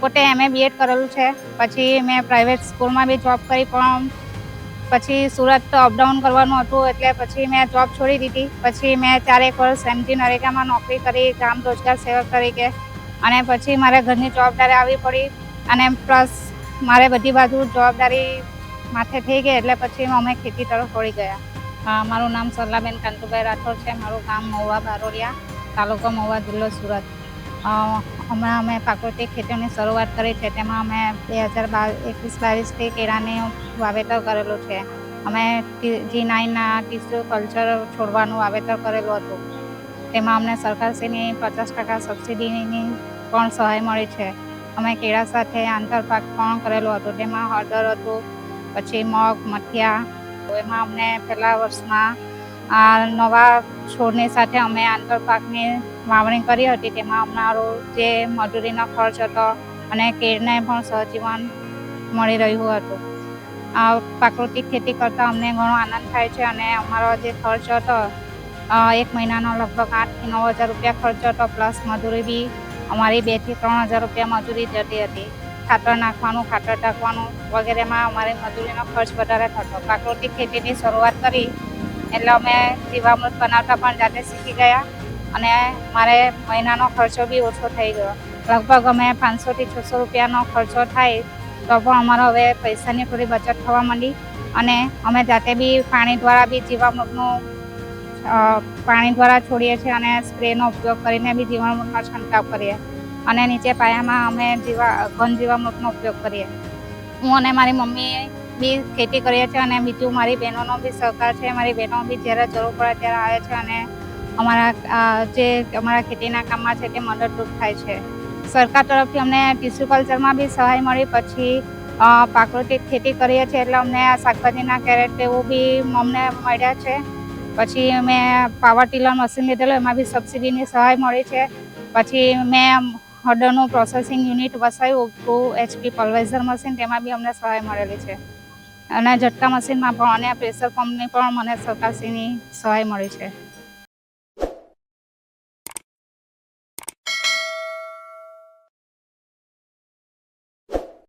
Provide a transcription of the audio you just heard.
પોતે MA B Ed કરેલું છે. પછી મેં પ્રાઇવેટ સ્કૂલમાં બી જોબ કરી પણ પછી સુરત અપડાઉન કરવાનું હતું એટલે પછી મેં જોબ છોડી દીધી. પછી મેં ચારેક વર્ષ એમજી નરેગામાં નોકરી કરી ગ્રામ રોજગાર સેવક તરીકે. અને પછી મારે ઘરની જવાબદારી આવી પડી. અને પ્લસ મારે બધી બાજુ જવાબદારી માથે થઈ ગઈ એટલે પછી અમે ખેતી તરફ વળી ગયા. મારું નામ સરલાબેન કાંતુભાઈ રાઠોડ છે. મારું ગામ મહુવા બારોડિયા, તાલુકો મહુવા જિલ્લો સુરત. હમણાં અમે પ્રાકૃતિક ખેતીઓની શરૂઆત કરી છે. તેમાં અમે બે હજાર બાર, એકવીસ બાવીસથી કેળાનું વાવેતર કરેલું છે. અમે જી નાઇનના ટીસ્યુ કલ્ચર છોડવાનું વાવેતર કરેલું હતું. તેમાં અમને સરકારશ્રીની પચાસ ટકા સબસિડીની પણ સહાય મળી છે. અમે કેળા સાથે આંતરપાક પણ કરેલું હતું. તેમાં હળદર હતું, પછી મગ, મઠિયા એમાં અમને પહેલા વર્ષમાં આ નવા છોડની સાથે અમે આંતરપાકની વાવણી કરી હતી. તેમાં અમારો જે મજૂરીનો ખર્ચ હતો અને કેળને પણ સહજીવન મળી રહ્યું હતું. આ પ્રાકૃતિક ખેતી કરતાં અમને ઘણો આનંદ થાય છે અને અમારો જે ખર્ચ હતો એક મહિનાનો લગભગ આઠથી નવ હજાર રૂપિયા ખર્ચ હતો, પ્લસ મજૂરી બી અમારી બેથી ત્રણ હજાર રૂપિયા મજૂરી જતી હતી. ખાતર નાખવાનું, ખાતર ટાંકવાનું વગેરેમાં અમારી મજૂરીનો ખર્ચ વધારે થતો. પ્રાકૃતિક ખેતીની શરૂઆત કરી એટલે અમે જીવામૃત બનાવતા પણ જાતે શીખી ગયા અને મારે મહિનાનો ખર્ચો બી ઓછો થઈ ગયો. લગભગ અમે પાંચસોથી છસો રૂપિયાનો ખર્ચો થાય તો પણ અમારો હવે પૈસાની થોડી બચત થવા માંડી અને અમે જાતે બી પાણી દ્વારા બી જીવામૃતનું પાણી દ્વારા છોડીએ છીએ અને સ્પ્રેનો ઉપયોગ કરીને બી જીવામૃતનો છંટકાવ કરીએ અને નીચે પાયામાં અમે જીવા, ઘન જીવામૃતનો ઉપયોગ કરીએ. હું અને મારી મમ્મી બી ખેતી કરીએ છીએ અને બીજું મારી બહેનોનો બી સહકાર છે. મારી બહેનો બી જ્યારે જરૂર પડે ત્યારે આવે છે અને અમારા જે અમારા ખેતીના કામમાં છે તે મદદરૂપ થાય છે. સરકાર તરફથી અમને ટિશ્યુ કલ્ચરમાં બી સહાય મળી, પછી પ્રાકૃતિક ખેતી કરીએ છીએ એટલે અમને શાકભાજીના કેરેટ એવું બી અમને મળ્યા છે. પછી મેં પાવર ટીલર મશીન લીધેલું, એમાં બી સબસિડીની સહાય મળી છે. પછી મેં હળદરનું પ્રોસેસિંગ યુનિટ વસાવ્યું ટુ એચપી પલ્વેઝર મશીન, તેમાં બી અમને સહાય મળેલી છે. અને ઝટકા મશીનમાં પણ અને પ્રેશર પંપની પણ મને સરકારશ્રીની સહાય મળી છે.